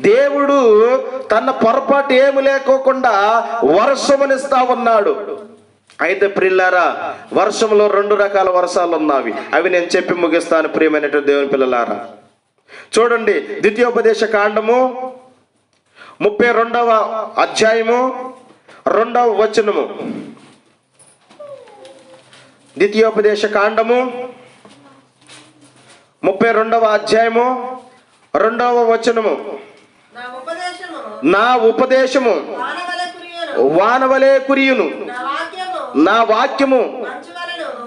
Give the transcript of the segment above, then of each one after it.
దేవుడు తన పొరపాటు ఏమి లేకోకుండా వర్షమునిస్తా ఉన్నాడు. అయితే ప్రిల్లారా వర్షంలో రెండు రకాల వర్షాలు ఉన్నవి. అవి నేను చెప్పి ముగిస్తాను ప్రియమైనటువంటి దేవుని పిల్లలారా. చూడండి ద్వితీయోపదేశ కాండము ముప్పై రెండవ అధ్యాయము రెండవ వచనము. ద్వితీయోపదేశ కాండము ముప్పై రెండవ అధ్యాయము రెండవ వచనము. నా ఉపదేశము వానవలె కురియును. నా వాక్యము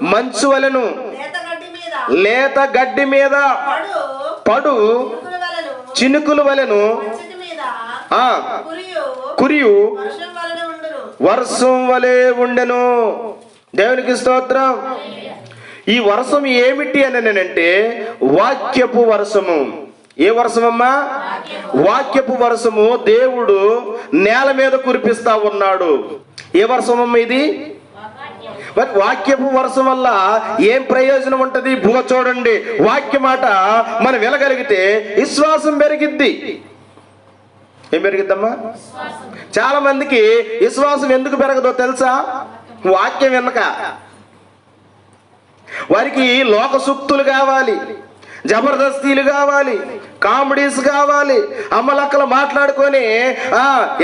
మంచు వలెను లేత గడ్డి మీద పడు. చినుకుల వలెను కురియు. వర్షం వలె ఉండెను. దేవునికి స్తోత్రం. ఈ వర్షం ఏమిటి అని నేనంటే వాక్యపు వర్షము ఏ వర్షమమ్మా వాక్యపు వరుసము దేవుడు నేల మీద కురిపిస్తా ఉన్నాడు. ఏ వర్షమమ్మా ఇది? మరి వాక్యపు వర్షం వల్ల ఏం ప్రయోజనం ఉంటది? భూమ చూడండి. వాక్య మాట మనం వెళ్ళగలిగితే విశ్వాసం పెరిగిద్ది. ఏం పెరిగిద్దమ్మా? చాలా మందికి విశ్వాసం ఎందుకు పెరగదో తెలుసా? వాక్యం వెనక. వారికి లోక సూక్తులు కావాలి. జబర్దస్తీలు కావాలి కామెడీస్ కావాలి అమ్మలక్కలు మాట్లాడుకొని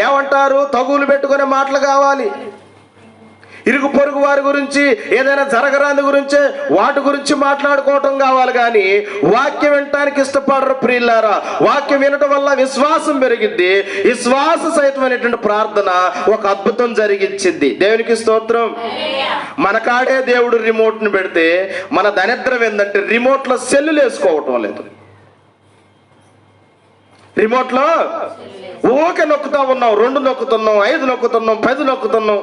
ఏమంటారు తగులు పెట్టుకునే మాటలు కావాలి. ఇరుగు పొరుగు వారి గురించి ఏదైనా జరగరాని గురించి వాటి గురించి మాట్లాడుకోవటం కావాలి కానీ వాక్యం వినటానికి ఇష్టపడరు ప్రియులారా. వాక్యం వినటం వల్ల విశ్వాసం పెరిగింది విశ్వాస సహితమైనటువంటి ప్రార్థన ఒక అద్భుతం జరిగించింది. దేవునికి స్తోత్రం. మన కాడే దేవుడు రిమోట్ని పెడితే మన దరిద్రం ఏంటంటే రిమోట్లో సెల్లులు వేసుకోవటం లేదు. రిమోట్లో ఊకే నొక్కుతా ఉన్నాం రెండు నొక్కుతున్నాం ఐదు నొక్కుతున్నాం పది నొక్కుతున్నాం.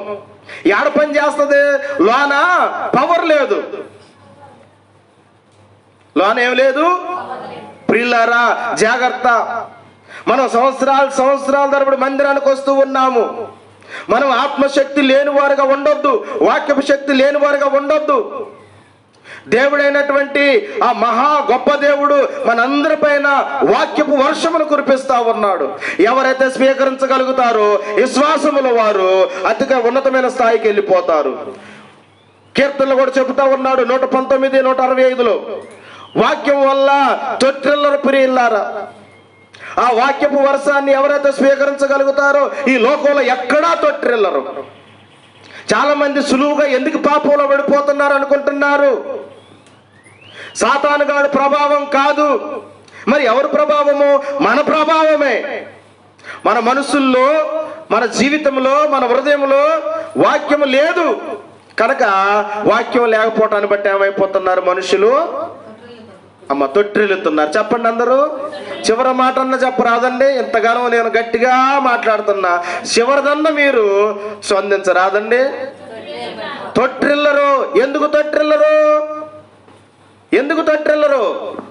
ఏడ పని చేస్తుంది? లోన? పవర్ లేదు. లోన ఏం లేదు? ప్రిల్లారా జాగ్రత్త. మనం సంవత్సరాలు సంవత్సరాల తరబడి మందిరానికి వస్తూ ఉన్నాము. మనం ఆత్మశక్తి లేని వారుగా ఉండొద్దు. వాక్యపు శక్తి లేని వారుగా ఉండొద్దు. దేవుడైనటువంటి ఆ మహా గొప్ప దేవుడు మనందరి పైన వాక్యపు వర్షమును కురిపిస్తా ఉన్నాడు. ఎవరైతే స్వీకరించగలుగుతారో విశ్వాసముల వారు అతిగా ఉన్నతమైన స్థాయికి వెళ్ళిపోతారు. కీర్తనలు కూడా చెబుతా ఉన్నాడు నూట పంతొమ్మిది నూట అరవై ఐదులో. వాక్యం వల్ల తొట్టిల్లర ప్రియులారా. ఆ వాక్యపు వర్షాన్ని ఎవరైతే స్వీకరించగలుగుతారో ఈ లోకంలో ఎక్కడా తొట్టిల్లరు. చాలా మంది సులువుగా ఎందుకు పాపంలో పడిపోతున్నారు అనుకుంటున్నారు? సాతానుగాడి ప్రభావం కాదు. మరి ఎవరి ప్రభావము? మన ప్రభావమే. మన మనసుల్లో మన జీవితంలో మన హృదయంలో వాక్యం లేదు. కనుక వాక్యం లేకపోవటాన్ని బట్టి ఏమైపోతున్నారు మనుషులు? అమ్మ తొట్టిల్లుతున్నారు. చెప్పండి అందరూ. చివరి మాట అన్న చెప్పరాదండి. ఇంతగానో నేను గట్టిగా మాట్లాడుతున్నా. చివరిదన్న మీరు స్పందించరాదండి. తొట్టిల్లరు. ఎందుకు తొట్టిల్లరు? ఎందుకు తొట్టిల్లరు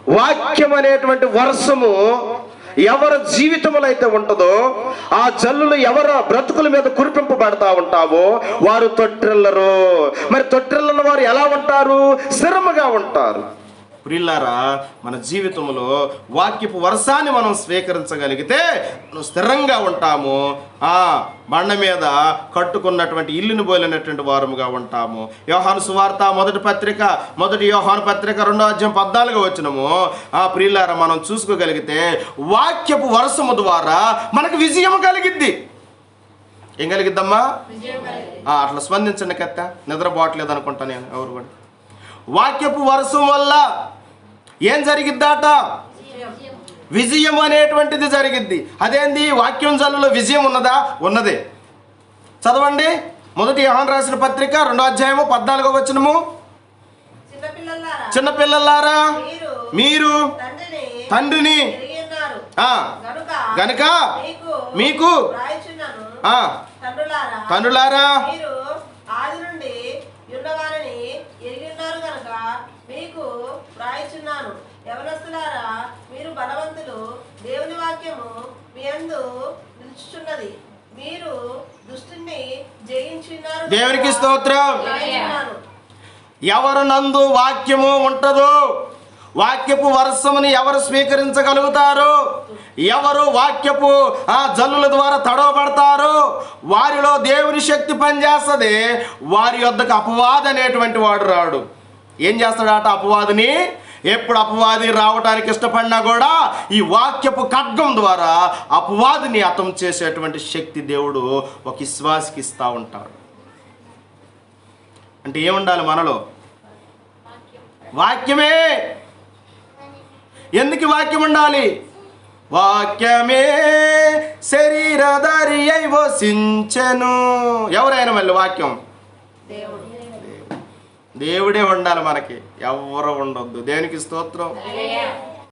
వాక్యం అనేటువంటి వర్షము ఎవరి జీవితములు అయితే ఉంటుందో ఆ జల్లులు ఎవరు బ్రతుకుల మీద కురిపింపబడతా ఉంటావో వారు తొట్టిల్లరు మరి తొట్టిల్లని వారు ఎలా ఉంటారు? స్థిరముగా ఉంటారు. ప్రిల్లారా మన జీవితంలో వాక్యపు వర్షాన్ని మనం స్వీకరించగలిగితే మనం స్థిరంగా ఉంటాము. ఆ బండ మీద కట్టుకున్నటువంటి ఇల్లుని పోలినటువంటి వారముగా ఉంటాము. యోహాను సువార్త మొదటి పత్రిక మొదటి యోహాను పత్రిక రెండో అధ్యాయం పద్నాలుగు వచ్చినము ఆ ప్రియులారా మనం చూసుకోగలిగితే వాక్యపు వర్షము ద్వారా మనకు విజయం కలిగిద్ది. ఏం కలిగిద్దమ్మా? అట్లా స్పందించండి కత్త. నిద్రపోవట్లేదు అనుకుంటా నేను ఎవరు కూడా. వాక్యపు వర్షం వల్ల ఏం జరిగిద్దాట? విజయం అనేటువంటిది జరిగిద్ది. అదేంది? వాక్యం జల్లులో విజయం ఉన్నదా? ఉన్నదే. చదవండి. మొదటి యోహాన్ రాసిన పత్రిక రెండో అధ్యాయము పద్నాలుగో వచనము. చిన్నపిల్లలారా మీరు తండ్రిని గనుక మీకు తండ్రులారా కనుక మీకు వ్రాయిచున్నాను. యవనస్తులారా మీరు బలవంతులు. దేవుని వాక్యము మీ అందు నిలుచుచున్నది. మీరు దుష్టుని జయించున్నారు. దేవునికి స్తోత్రం. ఎవరు నందు వాక్యము ఉంటదో వాక్యపు వర్షముని ఎవరు స్వీకరించగలుగుతారు? ఎవరు వాక్యపు ఆ జల్లుల ద్వారా తడవబడతారు? వారిలో దేవుని శక్తి పనిచేస్తుంది. వారి యొద్దకు అపవాది అనేటువంటి వాడు రాడు. ఏం చేస్తాడట అపవాదిని? ఎప్పుడు అపవాది రావడానికి ఇష్టపడినా కూడా ఈ వాక్యపు ఖడ్గం ద్వారా అపవాదిని అతం చేసేటువంటి శక్తి దేవుడు ఒక విశ్వాసికి ఇస్తూ ఉంటాడు. అంటే ఏముండాలి మనలో? వాక్యమే! ఎందుకు వాక్యం ఉండాలి? వాక్యమే శరీరధారి అయి వసించెను. ఎవరైనా మళ్ళీ వాక్యం? దేవుడే ఉండాలి మనకి. ఎవరు ఉండొద్దు. దేవునికి స్తోత్రం?